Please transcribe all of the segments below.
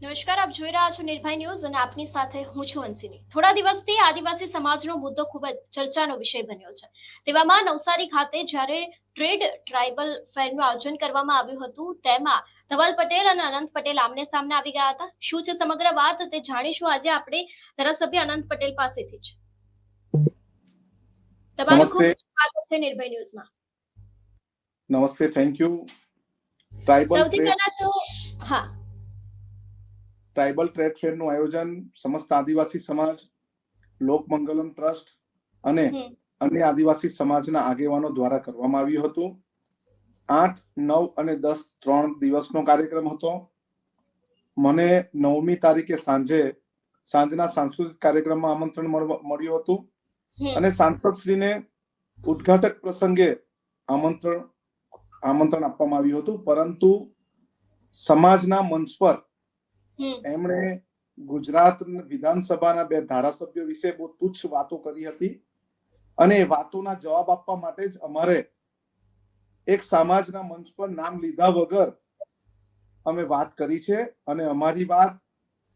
નમસ્કાર આપ જોઈ રહ્યા છો નિર્ભય ન્યૂઝ અને આપની સાથે હું છું અંશિની થોડા દિવસથી આદિવાસી સમાજનો મુદ્દો ખૂબ જ ચર્ચાનો વિષય બન્યો છે. તેવામાં નવસારી ખાતે જ્યારે ટ્રેડ ટ્રાઇબલ ફેરનું આયોજન કરવામાં આવ્યું હતું તેમાં ધવલ પટેલ અને અનંત પટેલ આમને સામને આવી ગયા હતા. શું છે સમગ્ર વાત? તે જાણીશું. આજે આપણે ધારાસભ્ય અનંત પટેલ પાસેથી જ. તમારું ખૂબ સ્વાગત છે નિર્ભય ન્યૂઝમાં. નમસ્તે થેન્ક યુ. ટ્રાઇબલ સૌથી પહેલા તો હા. ટ્રાઇબલ ટ્રેડ ફેરનું આયોજન સમસ્ત આદિવાસી સમાજ લોકમંગલમ ટ્રસ્ટ અને અન્ય આદિવાસી સમાજના આગેવાનો દ્વારા કરવામાં આવ્યું હતું આઠ નવ અને દસ ત્રણ દિવસનો કાર્યક્રમ હતો મને નવમી તારીખે સાંજે સાંજના સાંસ્કૃતિક કાર્યક્રમમાં આમંત્રણ મળ્યું હતું. અને સાંસદ શ્રીને ઉદ્ઘાટક પ્રસંગે આમંત્રણ આમંત્રણ આપવામાં આવ્યું હતું પરંતુ સમાજના મંચ પર. એમણે ગુજરાત વિધાનસભાના બે ધારાસભ્યો વિશે બહુ તુચ્છ વાતો કરી હતી. અને એ વાતોના જવાબ આપવા માટે જ અમારે એક સમાજના મંચ પર નામ લીધા વગર અમે વાત કરી છે. અને અમારી વાત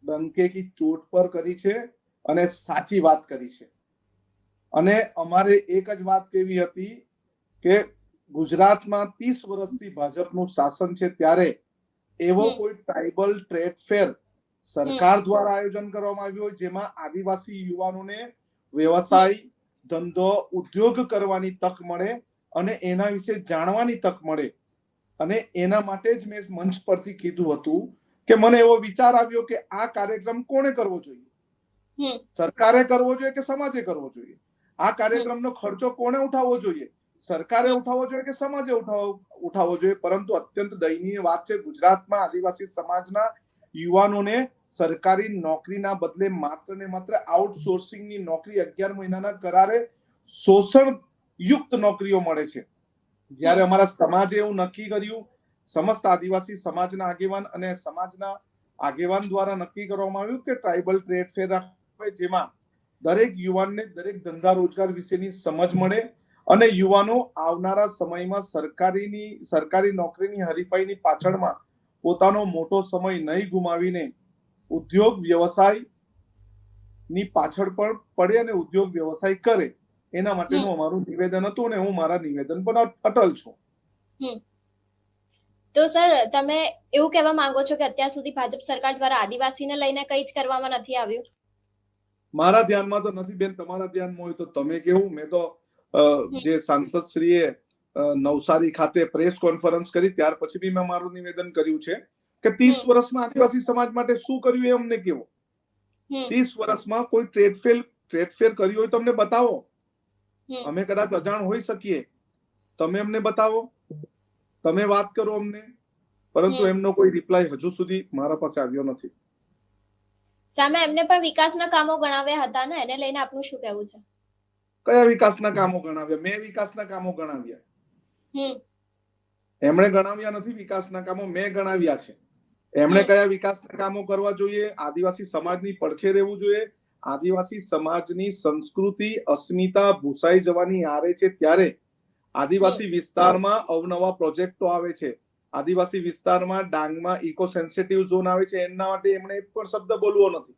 ડંકે કી ચોટ પર કરી છે અને સાચી વાત કરી છે. અને અમારે એક જ વાત કેવી હતી કે ગુજરાતમાં ત્રીસ વર્ષથી ભાજપનું શાસન છે ત્યારે એવો કોઈ ટ્રાઇબલ ટ્રેડ ફેર સરકાર દ્વારા આયોજન કરવામાં આવ્યું હોય જેમાં આદિવાસી યુવાનોને વ્યવસાય ધંધો ઉદ્યોગ કરવાની તક મળે અને એના વિશે જાણવાની તક મળે. અને એના માટે જ મેં મંચ પરથી કીધું હતું કે મને એવો વિચાર આવ્યો કે આ કાર્યક્રમ કોણે કરવો જોઈએ? સરકારે કરવો જોઈએ કે સમાજે કરવો જોઈએ? આ કાર્યક્રમનો ખર્ચો કોણે ઉઠાવવો જોઈએ? સરકારે ઉઠાવવો જોઈએ કે સમાજે ઉઠાવવો ઉઠાવવો જોઈએ? પરંતુ અત્યંત દયનીય વાત છે, ગુજરાતમાં આદિવાસી સમાજના યુવાનોને સરકારી નોકરીના બદલે માત્ર ને માત્ર આઉટસોર્સિંગની નોકરી અગિયાર મહિનાના કરારે શોષણ યુક્ત નોકરીઓ મળે છે. જ્યારે અમારા સમાજે એવું નક્કી કર્યું, સમસ્ત આદિવાસી સમાજના આગેવાન અને સમાજના આગેવાન દ્વારા નક્કી કરવામાં આવ્યું કે ટ્રાઇબલ ટ્રેડ ફેર જેમાં દરેક યુવાનને દરેક ધંધા રોજગાર વિશેની સમજ મળે અને યુવાનો આવનારા સમયમાં સરકારીની સરકારી નોકરીની હરીફાઈની પાછળમાં પોતાનો મોટો સમય નહીં ગુમાવીને ઉદ્યોગ વ્યવસાયની પાછળ પણ પડે અને ઉદ્યોગ વ્યવસાય કરે એના માટેનું અમારું નિવેદન હતું અને હું મારા નિવેદન પર અટલ છું. તો સર તમે એવું કહેવા માંગો છો કે અત્યાર સુધી ભાજપ સરકાર દ્વારા આદિવાસીને લઈને કંઈ જ કરવામાં નથી આવ્યું? મારા ધ્યાનમાં તો નથી બેન તમારા ધ્યાનમાં હોય તો તમે કેવું? મેં તો જે સાંસદ શ્રીએ નવસારી ખાતે પ્રેસ કોન્ફરન્સ કરી ત્યાર પછી બી મેં મારું નિવેદન કર્યું છે કે ત્રીસ. વર્ષમાં આદિવાસી સમાજ માટે શું કર્યું એ અમને કેવો? ત્રીસ વર્ષમાં કોઈ ટ્રેડ ફેર ટ્રેડ ફેર કર્યું હોય તો અમને બતાવો. અમે કદાચ અજાણ હોઈ શકીએ. તમે અમને બતાવો. તમે વાત કરો અમને. પરંતુ એમનો કોઈ રિપ્લાય હજુ સુધી મારા પાસે આવ્યો નથી. સામે એમને પણ વિકાસના કામો ગણાવ્યા હતા ને? એને લઈને આપનું શું કહેવું છે? કયા વિકાસના કામો ગણાવ્યા? મેં વિકાસના કામો ગણાવ્યા. એમણે ગણાવ્યા નથી વિકાસના કામો મેં ગણાવ્યા છે. એમણે કયા વિકાસના કામો કરવા જોઈએ? આદિવાસી સમાજની પડખે રહેવું જોઈએ. આદિવાસી સમાજની સંસ્કૃતિ અસ્મિતા ભૂસાઈ જવાની આરે છે ત્યારે. આદિવાસી વિસ્તારમાં અવનવા પ્રોજેક્ટો આવે છે. આદિવાસી વિસ્તારમાં ડાંગમાં ઇકો સેન્સિટિવ ઝોન આવે છે. એના માટે એમણે એક પણ શબ્દ બોલવો નથી.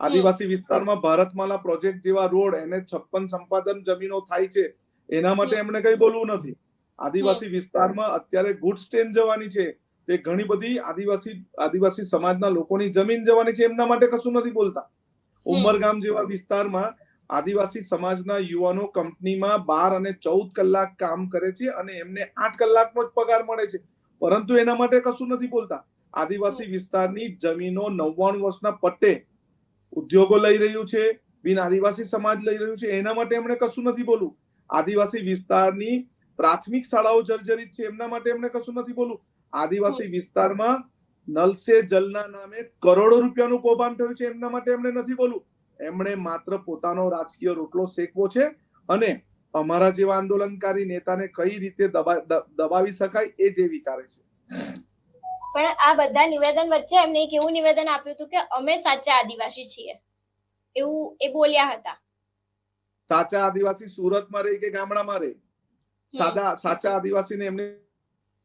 આદિવાસી વિસ્તારમાં ભારતમાલા પ્રોજેક્ટ જેવા રોડ એને છપ્પન સંપાદન જમીનો થાય છે એના માટે એમણે કઈ બોલવું નથી. આદિવાસી વિસ્તારમાં અત્યારે ગુડ્સ ટ્રેન જવાની છે તે ઘણી બધી આદિવાસી આદિવાસી સમાજના લોકોની જમીન જવાની છે એમના માટે કશું નથી બોલતા. ઉમરગામ જેવા વિસ્તારમાં આદિવાસી સમાજના યુવાનો કંપનીમાં બાર અને ચૌદ કલાક કામ કરે છે અને એમને આઠ કલાકનો જ પગાર મળે છે. પરંતુ એના માટે કશું નથી બોલતા. આદિવાસી વિસ્તારની જમીનો નવ્વાણું વર્ષના પટ્ટે ઉદ્યોગો લઈ રહ્યું છે, બિન આદિવાસી સમાજ લઈ રહ્યું છે, એના માટે એમણે કશું નથી બોલું. આદિવાસી વિસ્તારની પ્રાથમિક શાળાઓ જર્જરિત છે, એમના માટે એમણે કશું નથી બોલું. આદિવાસી વિસ્તારમાં નલ સે જલના નામે કરોડો રૂપિયાનું કૌભાંડ થયું છે, એમના માટે એમણે નથી બોલું. એમણે માત્ર પોતાનો રાજકીય રોટલો શેકવો છે અને અમારા જેવા આંદોલનકારી નેતાને કઈ રીતે દબાવી શકાય એ જે વિચારે છે. પણ આ બધા નિવેદન વચ્ચે એમને એક એવું નિવેદન આપ્યું હતું કે અમે સાચા આદિવાસી છીએ. એવું એ બોલ્યા હતા. સાચા આદિવાસી સુરતમાં રહે કે ગામડામાં રહે? સાદા સાચા આદિવાસીને એમને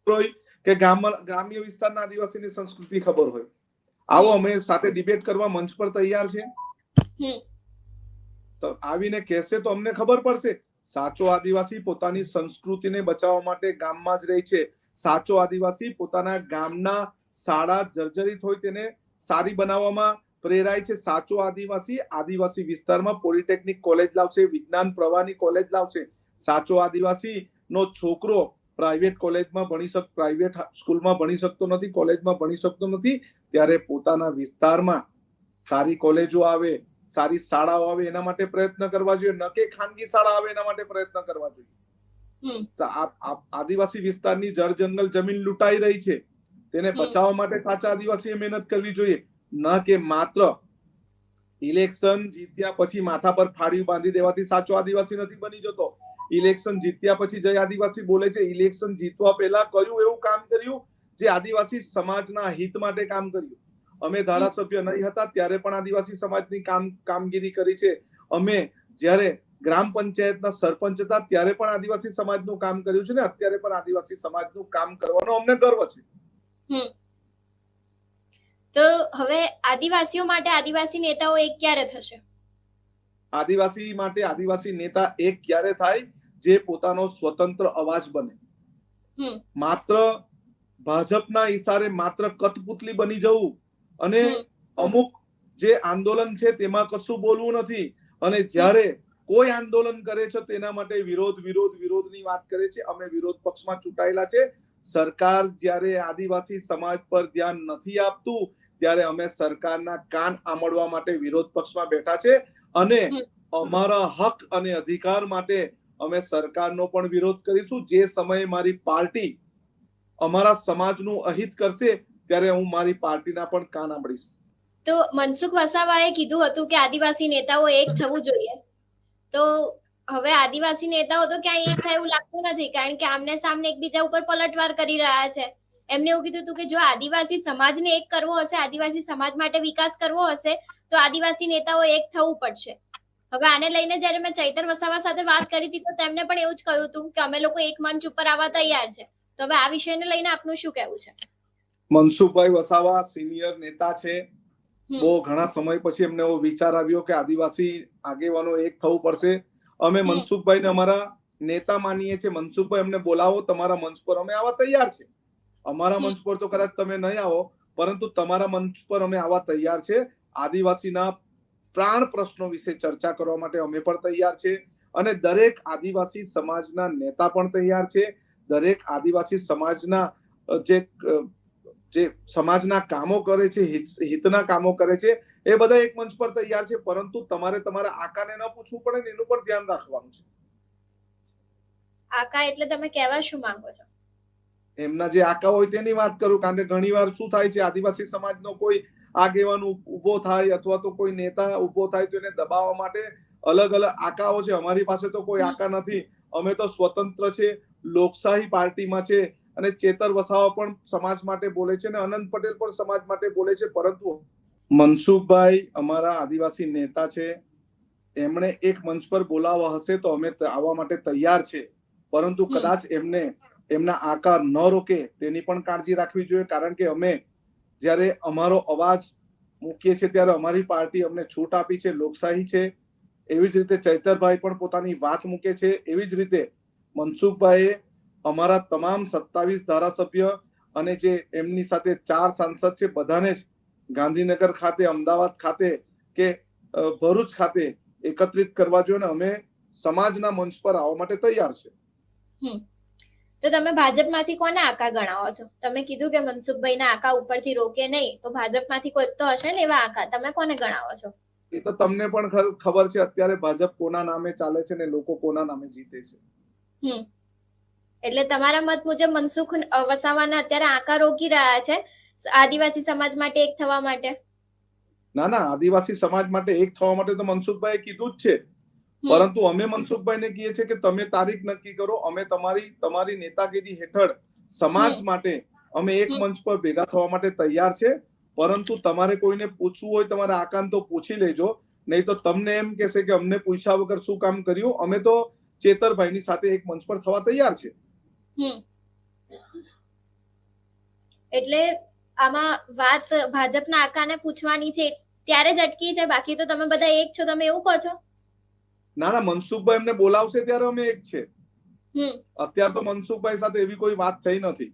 હોય કે ગામ ગ્રામ્ય વિસ્તારના આદિવાસીની સંસ્કૃતિ ખબર હોય? આવો અમે સાથે ડિબેટ કરવા મંચ પર તૈયાર છે. તો આવીને કહેશે તો અમને ખબર પડશે. સાચો આદિવાસી પોતાની સંસ્કૃતિને બચાવવા માટે ગામમાં જ રહે છે. સાચો આદિવાસી પોતાના ગામના શાળા જર્જરિત હોય તેને સારી બનાવવામાં પ્રેરાય છે. સાચો આદિવાસી આદિવાસી વિસ્તારમાં પોલિટેકનિક કોલેજ લાવશે, વિજ્ઞાન પ્રવાહની કોલેજ લાવશે. સાચો આદિવાસી નો છોકરો પ્રાઇવેટ કોલેજમાં ભણી શક, પ્રાઇવેટ સ્કૂલમાં ભણી શકતો નથી, કોલેજમાં ભણી શકતો નથી, ત્યારે પોતાના વિસ્તારમાં સારી કોલેજો આવે, સારી શાળાઓ આવે એના માટે પ્રયત્ન કરવા જોઈએ, ન કે ખાનગી શાળા આવે એના માટે પ્રયત્ન કરવા જોઈએ. આદિવાસી વિસ્તારની જળ જંગલ જમીન લૂંટાઈ રહી છે. તેને બચાવવા માટે સાચા આદિવાસીએ મહેનત કરવી જોઈએ. ન કે માત્ર ઇલેક્શન જીત્યા પછી માથા પર ફાળી બાંધી દેવાથી સાચો આદિવાસી નથી બની જતો. ઇલેક્શન જીત્યા પછી જય આદિવાસી બોલે છે. ઇલેક્શન જીતવા પહેલા કયું એવું કામ કર્યું? જે આદિવાસી સમાજના હિત માટે કામ કર્યું. અમે ધારાસભ્ય નહીં હતા ત્યારે પણ આદિવાસી સમાજની કામ કામગીરી કરી છે. અમે જ્યારે ગ્રામ પંચાયતના સરપંચ હતા ત્યારે પણ આદિવાસી સમાજનું કામ કર્યું છે ને અત્યારે પણ આદિવાસી સમાજનું કામ કરવાનો અમને ગર્વ છે. તો હવે આદિવાસીઓ માટે આદિવાસી નેતાઓ એક ક્યારે થશે? આદિવાસી માટે આદિવાસી નેતા એક ક્યારે થાય? જે પોતાનો સ્વતંત્ર અવાજ બને. માત્ર ભાજપના ઈશારે માત્ર કઠપુતલી બની જવું અને અમુક જે આંદોલન છે તેમાં કશું બોલવું નથી. અને જ્યારે કોઈ આંદોલન કરે છે તેના માટે વિરોધ વિરોધ વિરોધની વાત કરે છે. અમે વિરોધ પક્ષમાં ચૂંટાયેલા છે. સરકાર જ્યારે આદિવાસી સમાજ પર ધ્યાન નથી આપતું ત્યારે અમે સરકારના કાન આમળવા માટે વિરોધ પક્ષમાં બેઠા છે અને અમારા હક અને અધિકાર માટે અમે સરકારનો પણ વિરોધ કરીશું. જે સમયે મારી પાર્ટી અમારા સમાજનું અહિત કરશે ત્યારે હું મારી પાર્ટીના પણ કાન આંબળીશ. તો મનસુખ વસાવાએ કીધું હતું કે આદિવાસી નેતાઓ એક થવું જોઈએ. તો હવે આદિવાસી નેતાઓ તો ક્યાંય એક થાય એવું લાગતું નથી, કારણ કે આમને સામને એકબીજા ઉપર પલટવાર કરી રહ્યા છે. એમને એવું કીધું હતું કે જો આદિવાસી સમાજને એક કરવો હશે, આદિવાસી સમાજ માટે વિકાસ કરવો હશે, તો આદિવાસી નેતાઓ એક થવું પડશે. હવે આને લઈને જ્યારે મેં ચૈતર વસાવા સાથે વાત કરી હતી, તો તેમને પણ એવું જ કહ્યું હતું કે અમે લોકો એક મંચ ઉપર આવવા તૈયાર છે. તો હવે આ વિષયને લઈને આપનું શું કહેવું છે? મનસુખભાઈ વસાવા સિનિયર નેતા છે. બહુ ઘણા સમય પછી એમને એવો વિચાર આવ્યો કે આદિવાસી આગેવાનો એક થવું પડશે. અમે મનસુખભાઈ મનસુખભાઈને અમારા નેતા માનીએ છીએ. મનસુખભાઈ અમને બોલાવો તમારા મંચ પર અમે આવવા તૈયાર છે. અમારા મંચ પર તો કદાચ તમે નહીં આવો પરંતુ તમારા મંચ પર અમે આવવા તૈયાર છે. આદિવાસીના પ્રાણ પ્રશ્નો વિશે ચર્ચા કરવા માટે અમે પણ તૈયાર છે અને દરેક આદિવાસી સમાજના નેતા પણ તૈયાર છે. દરેક આદિવાસી સમાજના જે જે સમાજના કામો કરે છે હિતના કામો કરે છે એ બધા એક મંચ પર તૈયાર છે પરંતુ તમારે તમારા આકાને ન પૂછવું પડે ને એનું પણ ધ્યાન રાખવાનું છે. આકા એટલે તમે કહેવા શું માંગો છો? એમના જે આકા હોય તેની વાત કરું કારણ કે ઘણી વાર શું થાય છે આદિવાસી સમાજનો કોઈ આગેવાન ઊભો થાય અથવા તો કોઈ નેતા ઊભો થાય તો એને દબાવવા માટે અલગ અલગ આકાઓ છે. અમારી પાસે તો કોઈ આકા નથી. અમે તો સ્વતંત્ર છે લોકશાહી પાર્ટીમાં છે અને ચેતર વસાવા પણ સમાજ માટે બોલે છે અને અનંત પટેલ પણ સમાજ માટે બોલે છે. પરંતુ મનસુખભાઈ અમારા આદિવાસી નેતા છે. એમણે એક મંચ પર બોલાવવા હશે તો અમે આવવા માટે તૈયાર છે. પરંતુ કદાચ એમને એમના આકાર ન રોકે તેની પણ કાળજી રાખવી જોઈએ. કારણ કે અમે જ્યારે અમારો અવાજ મૂકીએ છીએ ત્યારે અમારી પાર્ટી અમને છૂટ આપી છે લોકશાહી છે. એવી જ રીતે ચૈતરભાઈ પણ પોતાની વાત મૂકે છે. એવી જ રીતે મનસુખભાઈએ અમારા તમામ સત્તાવીસ ધારાસભ્ય અને જે એમની સાથે ચાર સાંસદ છે બધાને જ ગાંધીનગર ખાતે અમદાવાદ ખાતે કે ભરૂચ ખાતે એકત્રિત કરવા જોઈએ અને અમે સમાજના મંચ પર આવવા માટે તૈયાર છે. તો તમે ભાજપમાંથી કોને આકા ગણાવો છો? તમે કીધું કે મનસુખભાઈના આકા ઉપરથી રોકે નહીં તો ભાજપમાંથી કોઈ તો હશે ને એવા આકા? તમે કોને ગણાવો છો? એ તો તમને પણ ખબર છે અત્યારે ભાજપ કોના નામે ચાલે છે ને લોકો કોના નામે જીતે છે. હમ. એટલે તમારા મત મુજબ મનસુખ વસાવાના અત્યારે આકા રોકી રહ્યા છે આદિવાસી સમાજ માટે એક થવા માટે? ના ના આદિવાસી સમાજ માટે એક થવા માટે તો મનસુખભાઈ કીધું જ છે. પરંતુ અમે મનસુખભાઈને કહીએ છીએ કે તમે તારીખ નક્કી કરો અમે તમારી તમારી નેતાગીરી હેઠળ સમાજ માટે અમે એક મંચ પર ભેગા થવા માટે તૈયાર છે. પરંતુ તમારે કોઈને પૂછવું હોય તમારે આકાન તો પૂછી લેજો. નહીં તો તમને એમ કહેશે કે અમને પૂછ્યા વગર શું કામ કર્યું? અમે તો ચેતરભાઈની સાથે એક મંચ પર થવા તૈયાર છે. એટલે આમાં વાત ભાજપના આકાને પૂછવાની છે ત્યારે જ અટકી છે બાકી તો તમે બધા એક છો તમે એવું કહો છો? ના ના મનસુખભાઈ એમને બોલાવશે ત્યારે અમે એક છે. અત્યારે તો મનસુખભાઈ સાથે એવી કોઈ વાત થઈ નથી.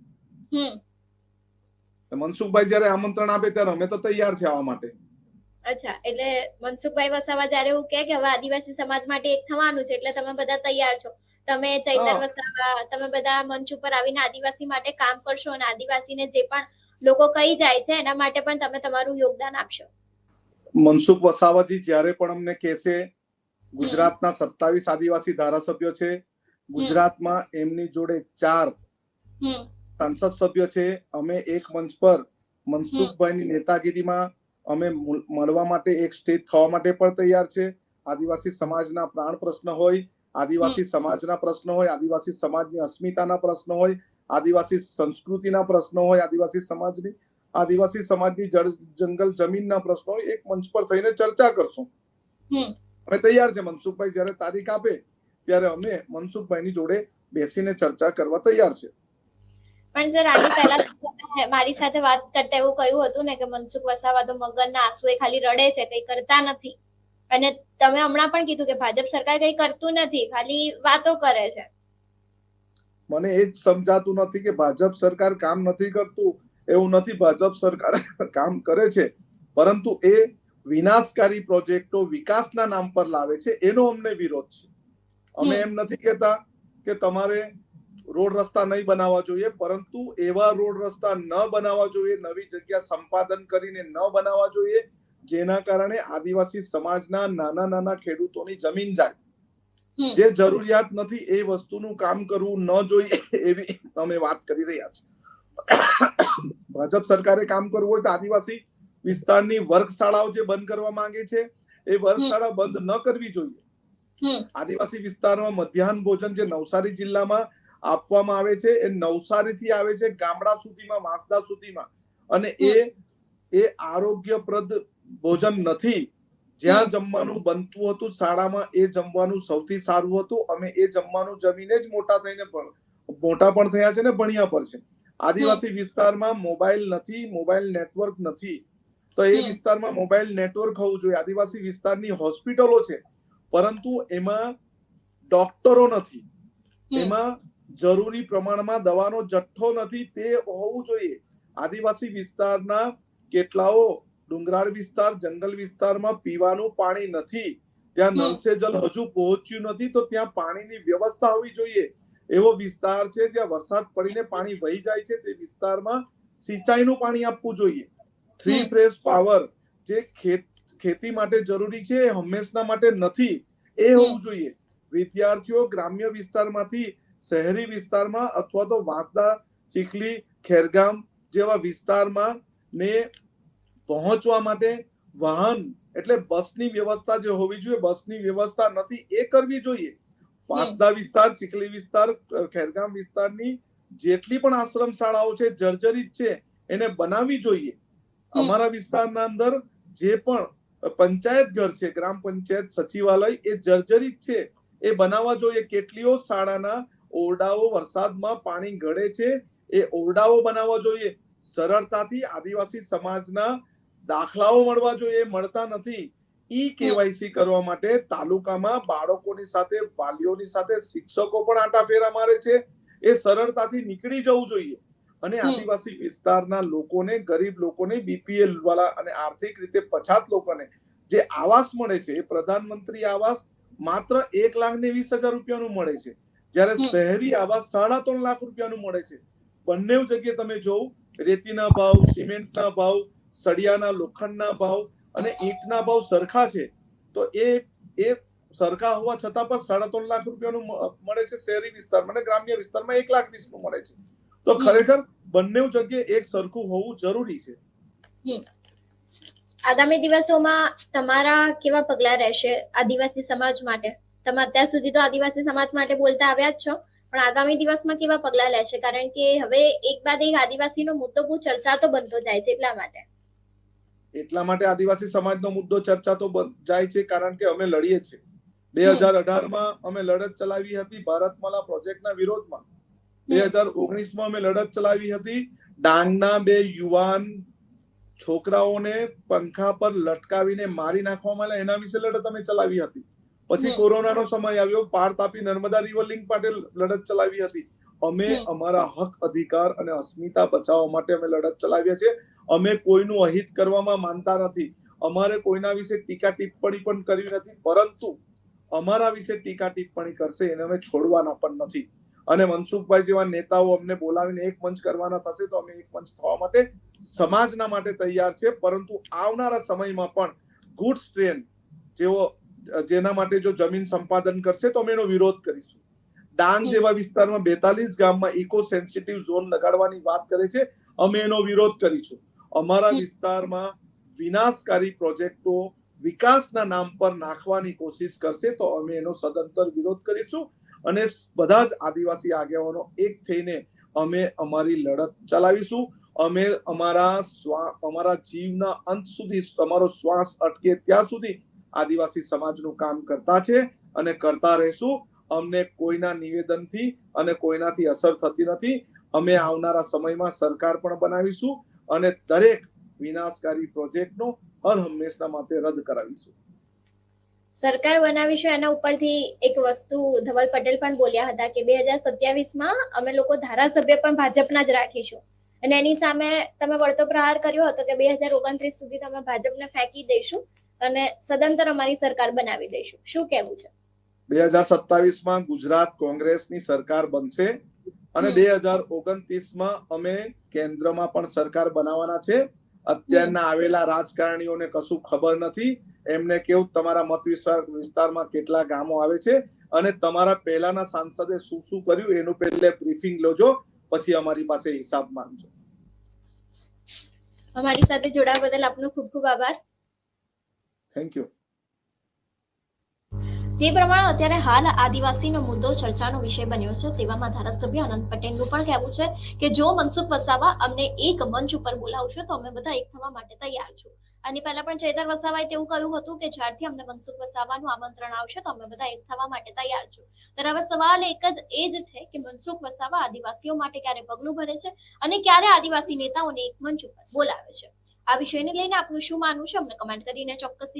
મનસુખભાઈ જયારે આમંત્રણ આપે ત્યારે અમે તો તૈયાર છે આવવા માટે. અચ્છા એટલે મનસુખભાઈ વસાવા જયારે એવું કે હવે આદિવાસી સમાજ માટે એક થવાનું છે એટલે તમે બધા તૈયાર છો. તમે ચૈતર વસાવા તમે બધા મંચ ઉપર આવીને આદિવાસી માટે કામ કરશો અને આદિવાસીને જે પણ લોકો કહી જાય છે એના માટે પણ તમે તમારું યોગદાન આપશો. મનસુખ વસાવાજી જ્યારે પણ અમને કહેશે ગુજરાતના સત્તાવીસ આદિવાસી ધારાસભ્યો છે ગુજરાતમાં એમની જોડે ચાર સંસદ સભ્ય છે અમે એક મંચ પર મનસુખભાઈની નેતાગીરીમાં અમે મળવા માટે એક સ્ટેજ થવા માટે પણ તૈયાર છે. આદિવાસી સમાજના પ્રાણ પ્રશ્ન હોય આદિવાસી સમાજના પ્રશ્ન હોય આદિવાસી સમાજની અસ્મિતાના પ્રશ્ન હોય આદિવાસી સંસ્કૃતિના પ્રશ્નો હોય આદિવાસી સમાજની આદિવાસી સમાજની જળ જંગલ જમીનના પ્રશ્નો હોય એક મંચ પર થઈને ચર્ચા કરશું. અમે તૈયાર છે મનસુખભાઈ જયારે તારીખ આપે ત્યારે અમે મનસુખભાઈની જોડે બેસીને ચર્ચા કરવા તૈયાર છે. પણ સર આની પહેલા મારી સાથે વાત કરતા એવું કહ્યું હતું ને કે મનસુખ વસાવા તો મગનના આંસુએ ખાલી રડે છે કઈ કરતા નથી. અને તમે હમણાં પણ કીધું કે ભાજપ સરકાર કઈ કરતું નથી, ખાલી વાતો કરે છે. મને એ જ સમજાતું નથી કે ભાજપ સરકાર કામ નથી કરતું, એવું નથી ભાજપ સરકાર કામ કરે છે. પરંતુ એ વિનાશકારી પ્રોજેક્ટો વિકાસના નામ પર લાવે છે, એનો અમને વિરોધ છે. અમે એમ નથી કહેતા કે તમારે રોડ રસ્તા નહીં બનાવવા જોઈએ, પરંતુ એવા રોડ રસ્તા ન બનાવવા જોઈએ, નવી જગ્યા સંપાદન કરીને ન બનાવવા જોઈએ જેના કારણે આદિવાસી સમાજના નાના નાના ખેડૂતોની જમીન જાય. જે જરૂરિયાત નથી એ વસ્તુનું કામ કરવું ન જોઈએ એવી અમે વાત કરી રહ્યા છીએ. ભાજપ સરકારે કામ કરવું હોય તો આદિવાસી વિસ્તારની વર્ગશાળાઓ જે બંધ કરવા માંગે છે એ વર્ગશાળા બંધ ન કરવી જોઈએ. આદિવાસી વિસ્તારમાં મધ્યાહન ભોજન જે નવસારી જિલ્લામાં આપવામાં આવે છે એ નવસારીથી આવે છે ગામડા સુધીમાં વાંસદા સુધીમાં. અને એ એ આરોગ્યપ્રદ ભોજન નથી. જ્યાં જમવાનું બનતું હતું શાળામાં એ જમવાનું સૌથી સારું હતું. અમે એ જમવાનું જમીને જ મોટા થઈને પણ મોટા પણ થયા છે ને ભણ્યા પર છે. આદિવાસી વિસ્તારમાં મોબાઈલ નથી મોબાઈલ નેટવર્ક નથી. તો એ વિસ્તારમાં મોબાઈલ નેટવર્ક હોવું જોઈએ. આદિવાસી વિસ્તારની હોસ્પિટલો છે. પરંતુ એમાં ડોક્ટરો નથી. એમાં જરૂરી પ્રમાણમાં દવાનો જથ્થો નથી. તે હોવું જોઈએ. આદિવાસી વિસ્તારના કેટલાઓ ડુંગરાળ વિસ્તાર જંગલ વિસ્તારમાં પીવાનું પાણી નથી. ત્યાં. સે જલ હજુ પહોંચ્યું નથી તો ત્યાં પાણીની વ્યવસ્થા હોવી જોઈએ. એવો વિસ્તાર છે જ્યાં વરસાદ પડીને પાણી વહી જાય છે તે વિસ્તારમાં સિંચાઈનું પાણી આપવું જોઈએ. થ્રી. ફેઝ પાવર જે ખેત ખેતી માટે જરૂરી છે એ હંમેશના માટે નથી એ હોવું જોઈએ. વિદ્યાર્થીઓ ગ્રામ્ય વિસ્તારમાંથી શહેરી વિસ્તારમાં અથવા તો વાંસદા ચીખલી ખેરગામ જેવા વિસ્તારમાં ને પહોંચવા માટે વાહન એટલે બસની વ્યવસ્થા જે હોવી જોઈએ બસની વ્યવસ્થા નથી એ કરવી જોઈએ. પાસદા વિસ્તાર ચીખલી વિસ્તાર ખેરગામ વિસ્તારની જેટલી પણ આશ્રમ શાળાઓ છે જર્જરિત છે એને બનાવવી જોઈએ. અમારા વિસ્તારના અંદર જે પણ પંચાયત ઘર છે ગ્રામ પંચાયત સચિવાલય એ જર્જરિત છે. એ બનાવવા જોઈએ. કેટલીઓ શાળાના ઓરડાઓ વરસાદમાં પાણી ગળે છે એ ઓરડાઓ બનાવવા જોઈએ. સરળતાથી આદિવાસી સમાજના દાખલાઓ મળવા જોઈએ મળતા નથી. ઈ કેવાયસી કરવા માટે તાલુકામાં બાળકોની સાથે વાલીઓની સાથે શિક્ષકો પણ આટા ફેરા મારે છે. એ સરળતાથી નીકળી જવું જોઈએ. અને આદિવાસી વિસ્તારના લોકોને ગરીબ લોકોને બીપીએલ વાળા અને આર્થિક રીતે પછાત લોકોને જે આવાસ મળે છે એ પ્રધાનમંત્રી આવાસ માત્ર એક લાખ ને વીસ હજાર રૂપિયાનું મળે છે. જ્યારે શહેરી આવાસ સાડા ત્રણ લાખ રૂપિયાનું મળે છે. બંને જગ્યાએ તમે જોવ રેતીના ભાવ સિમેન્ટના ભાવ સળિયાના લોખંડના ભાવ અને ઈંટના ભાવ સરખા છે તો એ એ સરખા હોવા છતાં પણ સાડા ત્રણ લાખ રૂપિયાનું મળે છે શહેરી વિસ્તારમાં અને ગ્રામ્ય વિસ્તારમાં એક લાખ વીસનું મળે છે. તો ખરેખર બંને જગ્યાએ એક સરખું હોવું જરૂરી છે. આગામી દિવસોમાં તમારા કેવા પગલા રહેશે આદિવાસી સમાજ માટે? તમે અત્યાર સુધી તો આદિવાસી સમાજ માટે બોલતા આવ્યા જ છો પણ આગામી દિવસમાં કેવા પગલા લેશે? કારણ કે હવે એક બાદ એક આદિવાસીનો મુદ્દો બહુ ચર્ચાતો બનતો જાય છે એટલા માટે. એટલા માટે આદિવાસી સમાજનો મુદ્દો ચર્ચા તો જાય છે કારણ કે અમે લડીએ છીએ. બે હજાર અઢારમાં અમે લડત ચલાવી હતી ભારતમાલા પ્રોજેક્ટના વિરોધમાં. બે હજાર ઓગણીસમાં અમે લડત ચલાવી હતી. ડાંગના બે યુવાન છોકરાઓને પંખા પર લટકાવીને મારી નાખવામાં આવ્યા એના વિશે લડત અમે ચલાવી હતી. પછી. કોરોનાનો સમય આવ્યો. પાર તાપી નર્મદા રિવર લિંક માટે લડત ચલાવી હતી. અમે અમારા હક અધિકાર અને અસ્મિતા બચાવવા માટે અમે લડત ચલાવીએ છીએ. અમે કોઈનું અહિત કરવામાં માનતા નથી. અમારે કોઈના વિશે ટીકા ટિપ્પણી પણ કરવી નથી પરંતુ અમારા વિશે ટીકા ટિપ્પણી કરશે એને અમે છોડવાના પણ નથી. અને મનસુખભાઈ જેવા નેતાઓ અમને બોલાવીને એક મંચ કરવાના થશે તો અમે એક મંચ થવા માટે સમાજના માટે તૈયાર છે પરંતુ આવનારા સમયમાં પણ ગુડ્સ ટ્રેન જેવો જેના માટે જો જમીન સંપાદન કરશે તો અમે એનો વિરોધ કરીશું. ડાંગ જેવા વિસ્તારમાં બેતાલીસ ગામમાં ઇકો સેન્સિટિવ ઝોન લગાડવાની વાત કરે છે અમે એનો વિરોધ કરીશું. અમારા વિસ્તારમાં વિનાશકારી પ્રોજેક્ટો વિકાસના નામ પર નાખવાની કોશિશ કરશે તો અમે એનો સદંતર વિરોધ કરીશું અને બધા જ આદિવાસી આગેવાનો એક થઈને અમે અમારી લડત ચલાવીશું. અમે અમારા અમારા જીવના અંત સુધી તમારો શ્વાસ અટકે ત્યાં સુધી આદિવાસી સમાજનું કામ કરતા છે અને કરતા રહીશું. અમને કોઈના નિવેદનથી અને કોઈનાથી અસર થતી નથી. અમે આવનારા સમયમાં સરકાર પણ બનાવીશું. અને દરેક વિનાશકારી પ્રોજેક્ટનો હર હંમેશના માટે રદ કરાવીશું. સરકાર બનાવીશું એના ઉપરથી એક વસ્તુ ધવલ પટેલ પણ બોલ્યા હતા કે બે હજાર સત્યાવીસમાં અમે લોકો ધારાસભ્ય પણ ભાજપના જ રાખીશું. અને એની સામે તમે વળતો પ્રહાર કર્યો હતો કે બે હજાર ઓગણત્રીસ સુધી તમે ભાજપને ફેંકી દઈશું અને સદંતર અમારી સરકાર બનાવી દઈશું. શું કહેવું છે? બે હજાર સત્તાવીસમાં ગુજરાત કોંગ્રેસની સરકાર બનશે અને બે હજાર ઓગણત્રીસમાં અમે કેન્દ્રમાં પણ સરકાર બનાવવાના છે. અત્યારના આવેલા રાજકારણીઓને કશું ખબર નથી. એમને કેવું તમારા મત વિસ્તાર વિસ્તારમાં કેટલા ગામો આવે છે અને તમારા પહેલાના સાંસદે શું શું કર્યું એનું પહેલે બ્રીફિંગ લોજો પછી અમારી પાસે હિસાબ માંગજો. અમારી સાથે જોડાવા બદલ આપનો ખૂબ ખૂબ આભાર. થેન્ક યુ જે પ્રમાણે અત્યારે હાલ આદિવાસીનો મુદ્દો ચર્ચાનો વિષય બન્યો છે, તેવામાં ધારાસભ્ય અનંત પટેલનું પણ કહેવું છે કે જો મનસુખ વસાવા અમને એક મંચ ઉપર બોલાવશો, તો અમે બધા એક થવા માટે તૈયાર છું. આની પહેલા પણ ચેતર વસાવાએ તેવું કહ્યું હતું કે જ્યારથી અમને મનસુખ વસાવાનું આમંત્રણ આવશે, તો અમે બધા એક થવા માટે તૈયાર છું. ત્યારે હવે સવાલ એક જ, એ જ છે કે મનસુખ વસાવા આદિવાસીઓ માટે ક્યારે પગલું ભરે છે અને ક્યારે આદિવાસી નેતાઓને એક મંચ ઉપર બોલાવે છે? આ વિષયને લઈને આપનું શું માનવું છે? અમને કમેન્ટ કરીને ચોક્કસથી